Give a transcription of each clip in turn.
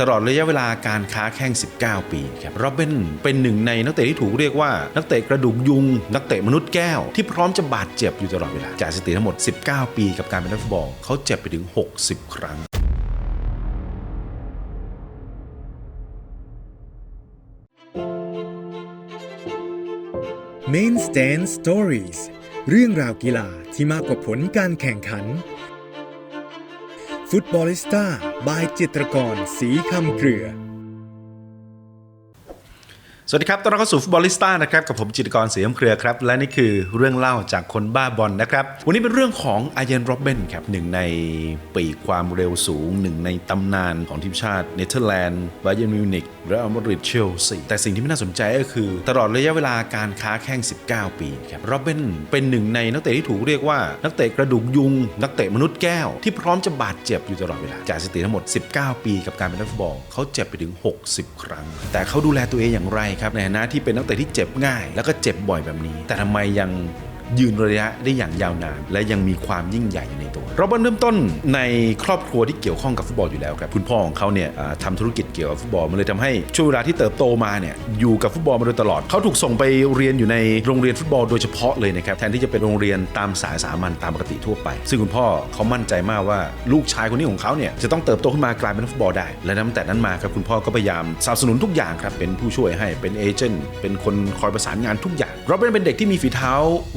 ตลอดระยะเวลาการค้าแข้ง19 ปีครับโรเบนเป็นหนึ่งในนักเตะที่ถูกเรียกว่า นักเตะกระดูกยุง นักเตะมนุษย์แก้วที่พร้อมจะบาดเจ็บอยู่ตลอดเวลา จากสถิติทั้งหมด 19 ปีกับการเป็นนักฟุตบอลเขาเจ็บไปถึง 60 ครั้ง Main Stand Stories เรื่องราวกีฬาที่มากกว่าผลการแข่งขัน ฟุตบอลิสต้า บายจิตรกร สีคำเกลือ สวัสดีครับ ต้อนรับเข้าสู่ฟุตบอลลิสต้านะครับ กับผมจิตรกรเสียมเครือครับ และนี่คือเรื่องเล่าจากคนบ้าบอลนะครับ วันนี้เป็นเรื่องของอาเยนโรบเบนครับหนึ่งในปีกความเร็วสูง หนึ่งในตำนานของทีมชาติเนเธอร์แลนด์บาเยร์นมิวนิกและอัลมาดริดเชลซีแต่สิ่งที่ไม่น่าสนใจก็คือ ตลอดระยะเวลาการค้าแข้ง19 ปีครับโรบเบนเป็นหนึ่งในนักเตะที่ถูกเรียกว่านักเตะกระดูกยุง นักเตะมนุษย์แก้วที่พร้อมจะบาดเจ็บอยู่ตลอดเวลาจากสถิติทั้งหมด 19 ปี กับการเป็นนักฟุตบอลเขาเจ็บไปถึง 60 ครั้ง แต่เขาดูแลตัวเองอย่างไรครับในฐานะที่เป็นนักเตะที่เจ็บง่าย แล้วก็เจ็บบ่อยแบบนี้ แต่ทำไมยังยืนระยะได้อย่างยาวนาน และยังมีความยิ่งใหญ่อยู่ในตัวโรเบิร์ตเริ่มต้นในครอบครัวที่เกี่ยวข้องกับฟุตบอลอยู่แล้วครับ คุณพ่อของเขาเนี่ยทำธุรกิจ เกี่ยวกับฟุตบอลมันเลยทำให้ช่วงเวลาที่เติบโตมาเนี่ยอยู่กับฟุตบอลมาโดยตลอดเขาถูกส่งไปเรียนอยู่ในโรงเรียนฟุตบอลโดยเฉพาะเลยนะครับแทนที่จะเป็นโรงเรียนตามสายสามัญตามปกติทั่วไป ซึ่งคุณพ่อเขามั่นใจมากว่าลูกชายคนนี้ของเขาเนี่ยจะต้องเติบโตขึ้นมากลายเป็นนักฟุตบอลได้ และตั้งแต่นั้นมาครับคุณพ่อก็พยายามสนับสนุนทุกอย่างครับเป็นผู้ช่วยให้เป็นเอเจนต์เป็นคนคอยประสานงานทุกอย่างโรเบิร์ตเป็นเด็กที่มีฝีเท้า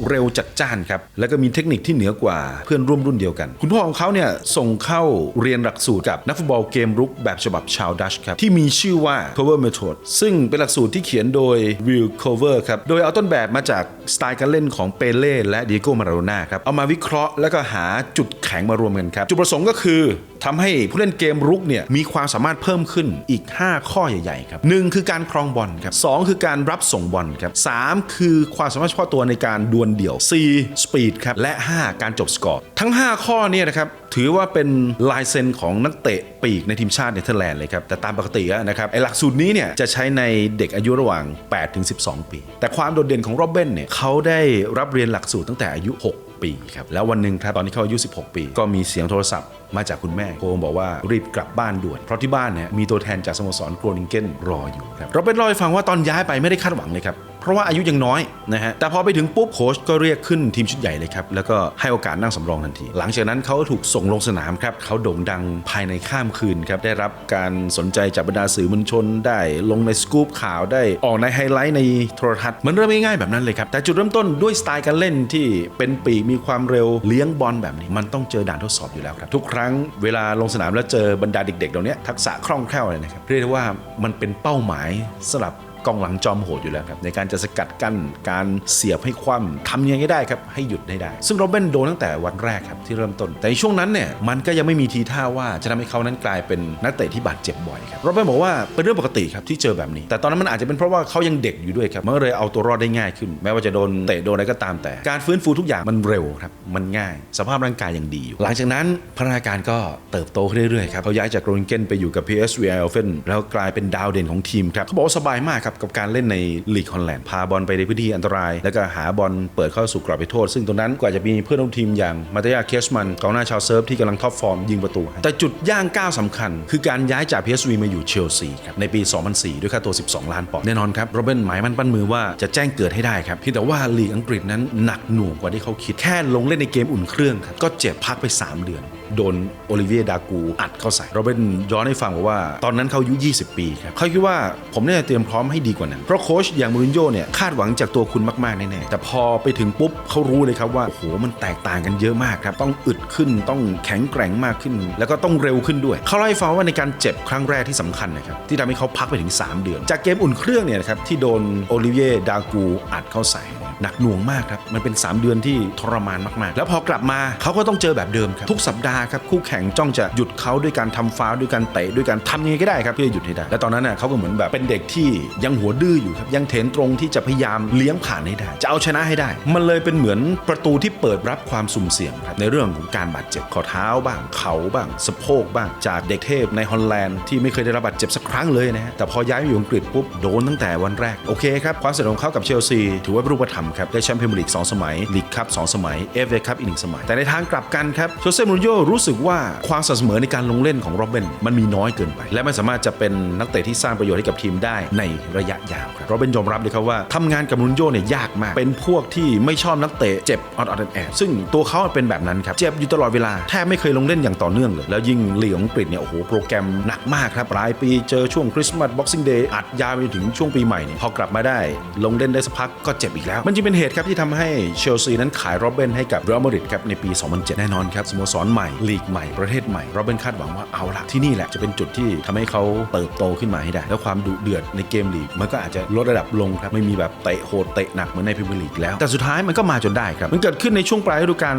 เร็วจัดจ้านครับแล้วก็มีเทคนิคที่เหนือกว่าเพื่อนร่วมรุ่นเดียวกัน คุณพ่อของเขาเนี่ยส่งเข้าเรียนหลักสูตรกับนักฟุตบอลเกมรุกแบบฉบับชาวดัชครับที่มีชื่อว่า Cover Method ซึ่งเป็นหลักสูตรที่เขียนโดย Will Cover ครับ โดยเอาต้นแบบมาจากสไตล์การเล่นของเปเล่และดิโก้มาราโดน่าครับ เอามาวิเคราะห์แล้วก็หาจุดแข็งมารวมกันครับ จุดประสงค์ก็คือ ทำให้ผู้เล่นเกมรุกเนี่ยมีความสามารถเพิ่มขึ้นอีก 5 ข้อใหญ่ๆครับหนึ่งคือการครองบอลครับสองคือการรับส่งบอลครับสามคือความสามารถเฉพาะตัวในการดวลเดี่ยว 4. สปีดครับและ 5 การจบสกอร์ทั้ง 5 ข้อเนี่ยนะครับถือว่าเป็นลายเซ็นของนักเตะปีกในทีมชาติเนเธอร์แลนด์เลยครับ แต่ตามปกตินะครับไอหลักสูตรนี้เนี่ยจะใช้ในเด็กอายุระหว่าง 8 ถึง 12 ปี แต่ความโดดเด่นของโรเบนเนี่ยเขาได้รับเรียนหลักสูตรตั้งแต่อายุ 6 ปีครับแล้ววันหนึ่งครับตอนที่เขาอายุ 16 ปี ก็มีเสียงโทรศัพท์มาจากคุณแม่โทรบอกว่ารีบกลับบ้านด่วน เพราะที่บ้านเนี่ยมีตัวแทนจากสโมสรโกรนิงเกนรออยู่ครับเราไปเล่าให้ฟังว่าตอนย้ายไปไม่ได้คาดหวังเลยครับ เพราะว่าอายุยังน้อยนะฮะแต่พอไปถึงปุ๊บโค้ชก็เรียกขึ้นทีมชุดใหญ่เลยครับ แล้วก็ให้โอกาสนั่งสำรองทันที หลังจากนั้นเขาถูกส่งลงสนามครับเขาโด่งดังภายในข้ามคืนครับได้รับการสนใจจากบรรดาสื่อมวลชนได้ลงในสกู๊ปข่าวได้ออกในไฮไลท์ในโทรทัศน์มันเริ่มง่ายๆแบบนั้นเลยครับแต่จุดเริ่มต้นด้วยสไตล์การเล่นที่เป็นปีกมีความเร็วเลี้ยงบอลแบบนี้ มันต้องเจอด่านทดสอบอยู่แล้วครับทุกครั้งเวลาลงสนามแล้วเจอบรรดาเด็กๆเหล่านี้ทักษะคล่องแคล่วเลยนะครับเรียกได้ว่ามันเป็นเป้าหมายสำหรับ กองหลังจอมโหดอยู่แล้วครับในการจะสกัดกั้นการเสียบให้คว่ำทำยังไงได้ครับให้หยุดได้ได้ ซึ่งโรเบนโดนตั้งแต่วันแรกครับที่เริ่มต้น แต่ในช่วงนั้นเนี่ยมันก็ยังไม่มีทีท่าว่าจะทำให้เขานั้นกลายเป็นนักเตะที่บาดเจ็บบ่อยครับโรเบนบอกว่าเป็นเรื่องปกติครับที่เจอแบบนี้ แต่ตอนนั้นมันอาจจะเป็นเพราะว่าเขายังเด็กอยู่ด้วยครับมันก็เลยเอาตัวรอดได้ง่ายขึ้น แม้ว่าจะโดนเตะโดนอะไรก็ตามแต่ การฟื้นฟูทุกอย่างมันเร็วครับมันง่าย สภาพร่างกายยังดีอยู่หลังจากนั้นพัฒนาการก็เติบโตขึ้นเรื่อยๆครับเขาย้ายจากโรนิงเกนไปอยู่กับ PSV Eindhoven แล้วกลายเป็นดาวเด่นของทีมครับเขาบอกว่าสบายมากครับกับการเล่นในลีกฮอลแลนด์พาบอลไปในพื้นที่อันตราย แล้วก็หาบอลเปิดเข้าสู่กรอบไปโทษ ซึ่งตรงนั้นกว่าจะมีเพื่อนร่วมทีมอย่างมาตยาเคชมันกองหน้าชาวเซิร์ฟที่กำลังท็อปฟอร์มยิงประตูให้แต่จุดย่างก้าวสำคัญ คือการย้ายจาก PSV มาอยู่เชลซีครับในปี 2004 ด้วยค่าตัว 12 ล้านปอนด์แน่นอนครับโรเบนหมายมั่นปั้นมือว่าจะแจ้งเกิดให้ได้ครับเพียงแต่ว่าลีกอังกฤษนั้นหนักหน่วงกว่าที่เขาคิดแค่ลงเล่นในเกมอุ่นเครื่องครับก็เจ็บพักไป 3 เดือน โดนโอลิเวียดากูอัดเข้าใส่โรเบนย้อนให้ฟังบอกว่าตอนนั้นเขาอายุ 20 ปีครับเขาคิดว่าผมเนี่ยเตรียมพร้อมให้ดีกว่านั้น เพราะโค้ชอย่างมูรินโญ่เนี่ยคาดหวังจากตัวคุณมากๆแน่ๆแต่พอไปถึงปุ๊บเขารู้เลยครับว่าโอ้โหมันแตกต่างกันเยอะมากครับต้องอึดขึ้นต้องแข็งแกร่งมากขึ้น แล้วก็ต้องเร็วขึ้นด้วย เขาเล่าให้ฟังว่าในการเจ็บครั้งแรกที่สำคัญนะครับที่ทำให้เขาพักไปถึง 3 เดือน จากเกมอุ่นเครื่องเนี่ยนะครับที่โดนโอลิเวียดากูอัดเข้าใส่ หนักหน่วงมากครับ มันเป็น 3 เดือนที่ทรมานมากๆ แล้วพอกลับมาเขาก็ต้องเจอแบบเดิมครับ ทุกสัปดาห์ครับคู่แข่งจ้องจะหยุดเขาด้วยการทำฟาวล์ด้วยการเตะด้วยการทำยังไงก็ได้ครับเพื่อหยุดให้ได้ และตอนนั้นน่ะเขาก็เหมือนแบบเป็นเด็กที่ยังหัวดื้ออยู่ครับยังเถนตรงที่จะพยายามเลี้ยงผ่านให้ได้ จะเอาชนะให้ได้ มันเลยเป็นเหมือนประตูที่เปิดรับความสุ่มเสี่ยงครับในเรื่องของการบาดเจ็บข้อเท้าบ้างเข่าบ้างสะโพกบ้างจากเด็กเทพในฮอลแลนด์ที่ไม่เคยได้รับบาดเจ็บสักครั้งเลยนะฮะแต่พอย้ายมาอยู่อังกฤษปุ๊บโดนตั้งแต่วันแรกโอเคครับความสำเร็จของเขากับเชลซีถือว่าเป็นรูปธรรมครับได้แชมป์พรีเมียร์ลีก2สมัยลีกคัพ2สมัยเอฟเอคัพอีกหนึ่งสมัย แต่ในทางกลับกันครับโจเซ่มูรินโญ่รู้สึกว่าความสม่ำเสมอในการลงเล่นของโรเบนมันมีน้อยเกินไป และไม่สามารถจะเป็นนักเตะที่สร้างประโยชน์ให้กับทีมได้ในระยะยาวครับโรเบนยอมรับเลยครับว่าทำงานกับมูรินโญ่เนี่ยยากมาก เป็นพวกที่ไม่ชอบนักเตะเจ็บออดออดแอดซึ่งตัวเขาเป็นแบบนั้นครับเจ็บอยู่ตลอดเวลาแทบไม่เคยลงเล่นอย่างต่อเนื่องเลยแล้วยิ่งลีกของอังกฤษเนี่ยโอ้โหโปรแกรมหนักมากครับปลายปีเจอช่วงคริสต์มาสบ็อกซิ่งเดย์อัดยาวไปถึงช่วงปีใหม่เนี่ยพอกลับมาได้ ลงเล่นได้สักพักก็เจ็บอีกแล้วมันจึงเป็นเหตุครับที่ทำให้เชลซีนั้นขายโรเบนให้กับเรอัลมาดริดครับในปี 2007 แน่นอนครับสโมสรใหม่ลีกใหม่ประเทศใหม่โรเบนคาดหวังว่าเอาละที่นี่แหละจะเป็นจุดที่ทำให้เขาเติบโตขึ้นมาให้ได้ แล้วความดุเดือดในเกมลีกมันก็อาจจะลดระดับลงครับไม่มีแบบเตะโหดเตะหนักเหมือนในพรีเมียร์ลีกแล้ว แต่สุดท้ายมันก็มาจนได้ครับ มันเกิดขึ้นในช่วงปลายฤดูกาล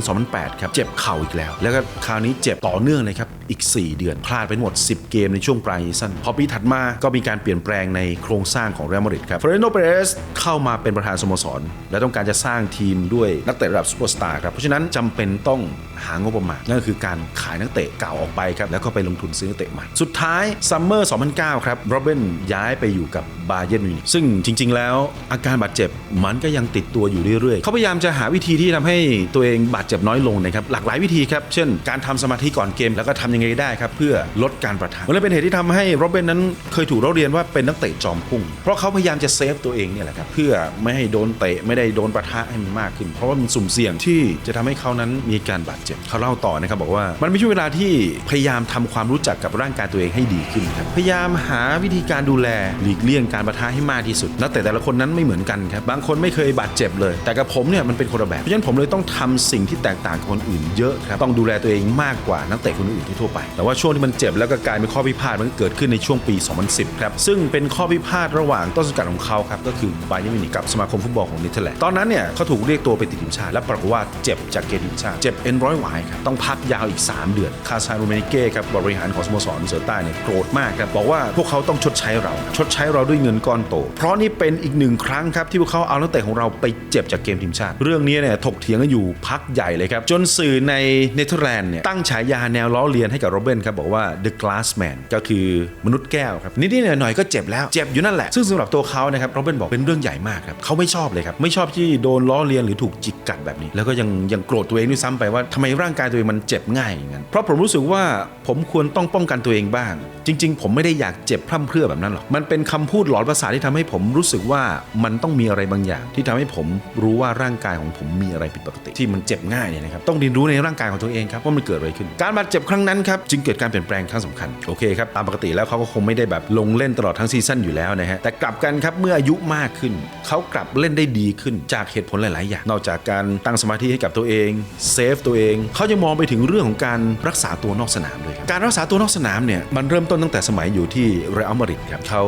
2007-2008 ครับ เจ็บเข่าอีกแล้ว แล้วก็คราวนี้เจ็บต่อเนื่องเลยครับอีก 4 เดือน พลาดไปหมด 10 เกมในช่วงปลายซีซั่นพอปีถัดมาก็มีการเปลี่ยนแปลงในโครงสร้างของเรอัลมาดริดครับเฟรนโนเปเรสเข้ามาเป็นประธานสโมสร และต้องการจะสร้างทีมด้วยนักเตะระดับซูเปอร์สตาร์ครับเพราะฉะนั้นจำเป็นต้อง หางบประมาณนั่นก็คือการขายนักเตะเก่าออกไปครับแล้วก็ไปลงทุนซื้อนักเตะใหม่สุดท้ายซัมเมอร์2009 ครับโรเบนย้ายไปอยู่กับบาเยิร์นมิวนิกซึ่งจริง ๆ แล้วอาการบาดเจ็บมันก็ยังติดตัวอยู่เรื่อยๆ เขาพยายามจะหาวิธีที่ทำให้ตัวเองบาดเจ็บน้อยลงนะครับหลากหลายวิธีครับเช่น การทำสมาธิก่อนเกมแล้วก็ทำยังไงได้ครับเพื่อลดการประทะมันเลยเป็นเหตุที่ทำให้โรเบนนั้นเคยถูกเราเรียนว่าเป็นนักเตะจอมพุ่ง เพราะเขาพยายามจะเซฟตัวเองเนี่ยแหละครับเพื่อไม่ให้โดนเตะไม่ได้โดนประทะให้มันมากขึ้น เพราะว่ามันสุ่มเสี่ยงที่จะทำให้เขานั้นมีการบาดเจ็บเขาเล่าต่อนะครับบอกว่ามันเป็นช่วงเวลาที่พยายามทำความรู้จักกับร่างกายตัวเองให้ดีขึ้นครับพยายามหาวิธีการดูแลหลีกเลี่ยงการประทะให้มากที่สุดนักเตะแต่ละคนนั้นไม่เหมือนกันครับบางคนไม่เคยบาดเจ็บเลย แต่กับผมเนี่ยมันเป็นคนละแบบเพราะฉะนั้นผมเลยต้องทำสิ่งที่แตกต่างกับคนอื่นเยอะครับต้องดูแลตัวเองมากกว่านักเตะคนอื่นทั่วไป แต่ว่าช่วงที่มันเจ็บแล้วก็กลายเป็นข้อพิพาทมันเกิดขึ้นในช่วงปี 2010 ครับซึ่งเป็นข้อพิพาทระหว่างต้นสังกัดของเขาครับก็คือบาเยิร์นมินิกับสมาคมฟุตบอลของเนเธอร์แลนด์ตอนนั้นเนี่ยเขาถูกเรียกตัวไปติดทีมชาติและปรากฏว่าเจ็บจากเกมทีมชาติเจ็บเอ็นร้อยหวายครับต้องพักยาวอีก 3 เดือนคาซานโรเมนิเก้ครับบริหารของสโมสรเสือใต้เนี่ยโกรธมากครับบอกว่าพวกเขาต้องชดใช้เรา ชดใช้เราด้วยเงินก้อนโต เพราะนี่เป็นอีกหนึ่งครั้งครับที่พวกเขาเอานักเตะของเราไปเจ็บจากเกมทีมชาติ เรื่องนี้เนี่ยถกเถียงกันอยู่พักใหญ่เลยครับ จนสื่อในเนเธอร์แลนด์เนี่ยตั้งฉายาแนวล้อเลียนให้กับโรเบนครับบอกว่า the glass man ก็คือมนุษย์แก้วครับนิดๆหน่อยๆก็เจ็บแล้วเจ็บอยู่นั่นแหละซึ่งสำหรับตัวเขานะครับโรเบนบอกเป็นเรื่องใหญ่มากครับเขาไม่ชอบเลยครับไม่ชอบที่โดนล้อเลียนหรือถูกจิกกัดแบบนี้ แล้วก็ยังยังโกรธตัวเองด้วยซ้ำไปว่าทำไมร่างกายตัวเองมันเจ็บง่ายอย่างนั้นเพราะผมรู้สึกว่าผมควรต้องป้องกันตัวเองบ้าง จริง ๆ ผมไม่ได้อยากเจ็บพร่ำเพรื่อแบบนั้นหรอกมันเป็นคำพูดหลอนประสาที่ทำให้ผมรู้สึกว่ามันต้องมีอะไรบางอย่าง ที่ทำให้ผมรู้ว่าร่างกายของผมมีอะไรผิดปกติ ที่มันเจ็บง่ายเนี่ยนะครับต้องเรียนรู้ในร่างกายของตัวเองครับว่ามันเกิดอะไรขึ้น การบาดเจ็บครั้งนั้นครับจึงเกิดการเปลี่ยนแปลงครั้งสำคัญโอเคครับตามปกติแล้วเขาก็คงไม่ได้แบบลงเล่นตลอดทั้งซีซั่นอยู่แล้วนะฮะแต่กลับกันครับเมื่ออายุมากขึ้น เขากลับเล่นได้ดีขึ้นจากเหตุผลหลาย ๆ อย่าง นอกจากการตั้งสมาธิให้กับตัวเองเซฟตัวเองเขายังมองไปถึงเรื่องของการรักษาตัวนอกสนามด้วยครับการรักษาตัวนอกสนามเนี่ยมันเริ่มต้นตั้งแต่สมัยอยู่ที่เรอัลมาดริดครับเขา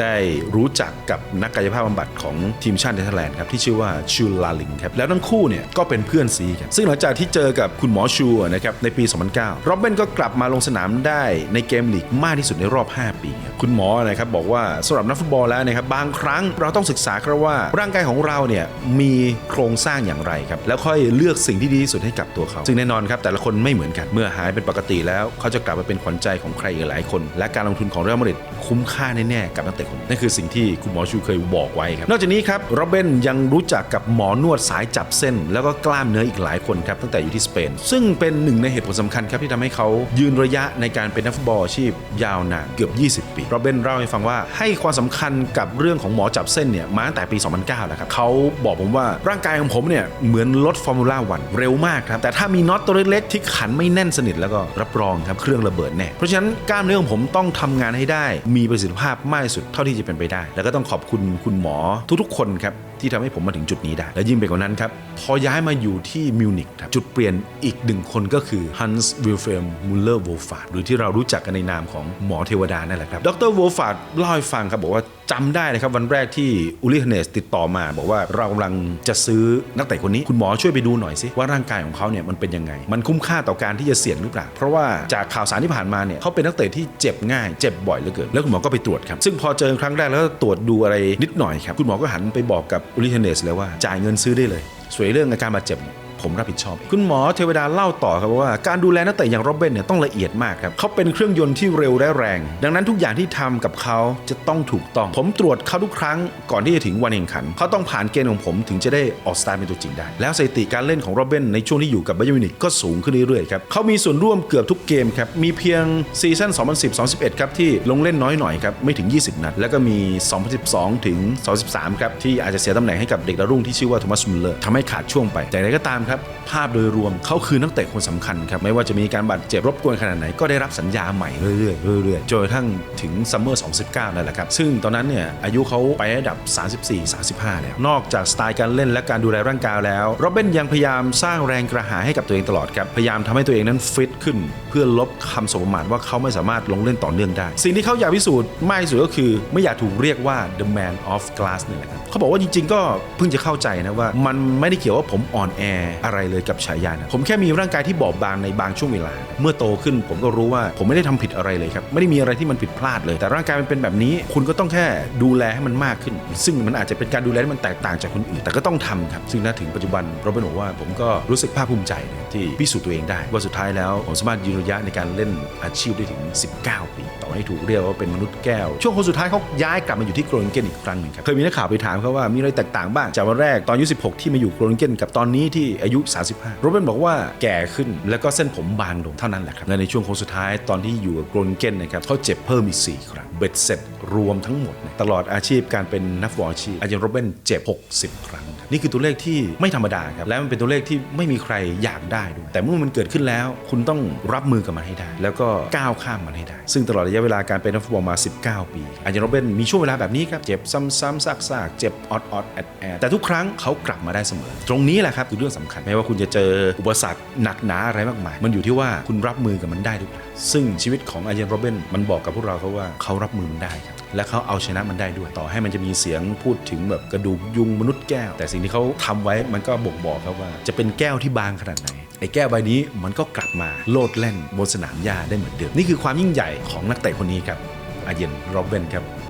ได้รู้จักกับนักกายภาพบำบัดของทีมชาติเนเธอร์แลนด์ครับที่ชื่อว่าชูลาลิงครับแล้วทั้งคู่เนี่ยก็เป็นเพื่อนซีครับซึ่งหลังจากที่เจอกับคุณหมอชูนะครับในปี 2009โรบเบนก็กลับมาลงสนามได้ในเกมลีกมากที่สุดในรอบ 5 ปีครับคุณหมอนะครับบอกว่าสำหรับนักฟุตบอลแล้วนะครับบางครั้งเราต้องศึกษาครับว่าร่างกายของเราเนี่ยมีโครงสร้างอย่างไรครับแล้วค่อยเลือกสิ่งที่ดีที่สุดให้กับตัวเขาซึ่งแน่นอนครับแต่ละคนไม่เหมือนกันเมื่อหายเป็นปกติแล้วเขาจะกลับมาเป็นขวัญใจของใครอีกหลายคน และการลงทุนของเรอัลมาดริดคุ้มค่าแน่ๆกับนักเตะคนนี้นั่นคือสิ่งที่คุณหมอชูเคยบอกไว้ครับนอกจากนี้ครับโรเบนยังรู้จักกับหมอนวดสายจับเส้น แล้วก็กล้ามเนื้ออีกหลายคนครับตั้งแต่อยู่ที่สเปน ซึ่งเป็นหนึ่งในเหตุผลสำคัญครับที่ทำให้เขายืนระยะในการเป็นนักฟุตบอลอาชีพยาวนานเกือบ 20 ปีโรเบนเล่าให้ฟังว่าให้ความสำคัญกับเรื่องของหมอจับเส้นเนี่ยมาตั้งแต่ปี 2009แล้วครับเขาบอกผมว่าร่างกายของผมเนี่ยเหมือนรถฟอร์มูล่าวันเร็วมากครับแต่ถ้ามีน็อตตัวเล็กๆที่ขันไม่แน่นสนิทแล้วก็รับรองครับเครื่องระเบิดแน่เพราะฉะนั้นกล้ามเนื้อของผมต้องทำงานให้ได้ มีประสิทธิภาพมากที่สุดเท่าที่จะเป็นไปได้ แล้วก็ต้องขอบคุณคุณหมอทุกๆ คนครับที่ทำให้ผมมาถึงจุดนี้ได้ และยิ่งไปกว่านั้นครับ พอย้ายมาอยู่ที่มิวนิกครับจุดเปลี่ยนอีกหนึ่งคนก็คือฮันส์วิลเฟมมุลเลอร์โวฟาดหรือที่เรารู้จักกันในนามของหมอเทวดานั่นแหละครับดรโวฟาดเล่าให้ฟังครับบอกว่า จำได้เลยครับวันแรกที่อุลิฮเนสติดต่อมา บอกว่าเรากำลังจะซื้อนักเตะคนนี้ คุณหมอช่วยไปดูหน่อยสิว่าร่างกายของเขาเนี่ยมันเป็นยังไง มันคุ้มค่าต่อการที่จะเสี่ยงหรือเปล่า เพราะว่าจากข่าวสารที่ผ่านมาเนี่ยเขาเป็นนักเตะที่เจ็บง่ายเจ็บบ่อยเหลือเกินแล้วคุณหมอก็ไปตรวจครับซึ่งพอเจอครั้งแรกแล้วตรวจดูอะไรนิดหน่อยครับคุณหมอก็หันไปบอกกับอุลิฮเนสเลยว่าจ่ายเงินซื้อได้เลย สวนเรื่องอาการบาดเจ็บ ผมรับผิดชอบ คุณหมอเทวดาเล่าต่อครับว่าการดูแลนักเตะอย่างโรเบนเนี่ยต้องละเอียดมากครับเขาเป็นเครื่องยนต์ที่เร็วและแรง ดังนั้นทุกอย่างที่ทำกับเขาจะต้องถูกต้อง ผมตรวจเขาทุกครั้งก่อนที่จะถึงวันแข่งขัน เขาต้องผ่านเกณฑ์ของผมถึงจะได้ออกสตาร์ทเป็นตัวจริงได้ แล้วสถิติการเล่นของโรเบนในช่วงที่อยู่กับไบเยอร์มิวนิกก็สูงขึ้นเรื่อยๆครับเขามีส่วนร่วมเกือบทุกเกมครับมีเพียงซีซั่น2010-2011ครับที่ลงเล่นน้อยหน่อยครับไม่ถึง 20 นัดแล้วก็มี 2012ถึง2013ครับที่อาจจะเสียตำแหน่งให้กับเด็กดาวรุ่งที่ชื่อว่าโทมัสมุลเลอร์ทำให้ขาดช่วงไปแต่ไรก็ตามครับภาพโดยรวมเขาคือนักเตะคนสำคัญครับไม่ว่าจะมีการบาดเจ็บรบกวนขนาดไหนก็ได้รับสัญญาใหม่เรื่อยๆเรื่อยๆจนกระทั่งถึงซัมเมอร์ 2019 นั่นแหละครับ ซึ่งตอนนั้นเนี่ยอายุเขาไประดับ 34-35 แล้ว นอกจากสไตล์การเล่นและการดูแลร่างกายแล้วโรเบนยังพยายามสร้างแรงกระหายให้กับตัวเองตลอดครับพยายามทำให้ตัวเองนั้นฟิตขึ้นเพื่อลบคำสมมาทว่าเขาไม่สามารถลงเล่นต่อเนื่องได้ สิ่งที่เขาอยากพิสูจน์มากที่สุดก็คือ ไม่อยากถูกเรียกว่า the man of glass นี่แหละครับเขาบอกว่าจริงๆ ก็เพิ่งจะเข้าใจนะว่า มันไม่ได้เกี่ยวว่าผมอ่อนแออะไรเลยกับฉายานะผมแค่มีร่างกายที่บอบบางในบางช่วงเวลา เมื่อโตขึ้นผมก็รู้ว่าผมไม่ได้ทำผิดอะไรเลยครับไม่ได้มีอะไรที่มันผิดพลาดเลย แต่ร่างกายมันเป็นแบบนี้ คุณก็ต้องแค่ดูแลให้มันมากขึ้น ซึ่งมันอาจจะเป็นการดูแลที่มันแตกต่างจากคนอื่นแต่ก็ต้องทำครับซึ่งณถึงปัจจุบันโรเบิร์ตบอกว่าผมก็รู้สึกภาคภูมิใจนะที่พิสูจน์ตัวเองได้ว่าสุดท้ายแล้วผมสามารถยืนระยะในการเล่นอาชีพได้ถึง 19 ปี ต่อให้ถูกเรียกว่าเป็นมนุษย์แก้ว ช่วงคนสุดท้ายเขาย้ายกลับมาอยู่ที่โกลเดนเกนอีกครั้งหนึ่งครับ เคยมีนักข่าวไปถามเขาว่ามีอะไรแตกต่างบ้าง จากวันแรกตอนอายุ 16 ที่มาอยู่โกลเดนเกนกับตอนนี้ที่อายุ 35 โรเบิร์ตบอกว่าแก่ขึ้นแล้วก็เส้นผมบางลงเท่านั้นแหละครับและในช่วงโค้งสุดท้ายตอนที่อยู่กับโกลเดนเกนนะครับเขาเจ็บเพิ่มอีก 4 ครั้งเบ็ดเสร็จรวมทั้งหมด ตลอดอาชีพการเป็นนักฟุตบอลอาชีพอาเจนโรเบนเจ็บ 60 ครั้ง นี่คือตัวเลขที่ไม่ธรรมดาครับและมันเป็นตัวเลขที่ไม่มีใครอยากได้ด้วยแต่เมื่อมันเกิดขึ้นแล้ว คุณต้องรับมือกับมันให้ได้ แล้วก็ก้าวข้ามมันให้ได้ ซึ่งตลอดระยะเวลาการเป็นนักฟุตบอลมา 19 ปีอาเจนโรเบนมีช่วงเวลาแบบนี้ครับเจ็บซ้ำๆซากๆเจ็บออดๆแอดแอดแต่ทุกครั้งเขากลับมาได้เสมอ ตรงนี้แหละครับคือเรื่องสำคัญไม่ว่าคุณจะเจออุปสรรคหนักหนาอะไรมากมาย มันอยู่ที่ว่าคุณรับมือกับมันได้หรือเปล่าซึ่งชีวิตของอาเจนโรเบนมันบอกกับพวกเราครับว่าเขารับมือมันได้ครับ และเขาเอาชนะมันได้ด้วยต่อให้มันจะมีเสียงพูดถึงแบบกระดูกยุงมนุษย์แก้ว แต่สิ่งที่เขาทำไว้มันก็บ่งบอกครับว่า จะเป็นแก้วที่บางขนาดไหนไอ้แก้วใบนี้มันก็กลับมาโลดแล่นบนสนามหญ้าได้เหมือนเดิมนี่คือความยิ่งใหญ่ของนักเตะคนนี้ครับอาเยนโรเบนครับ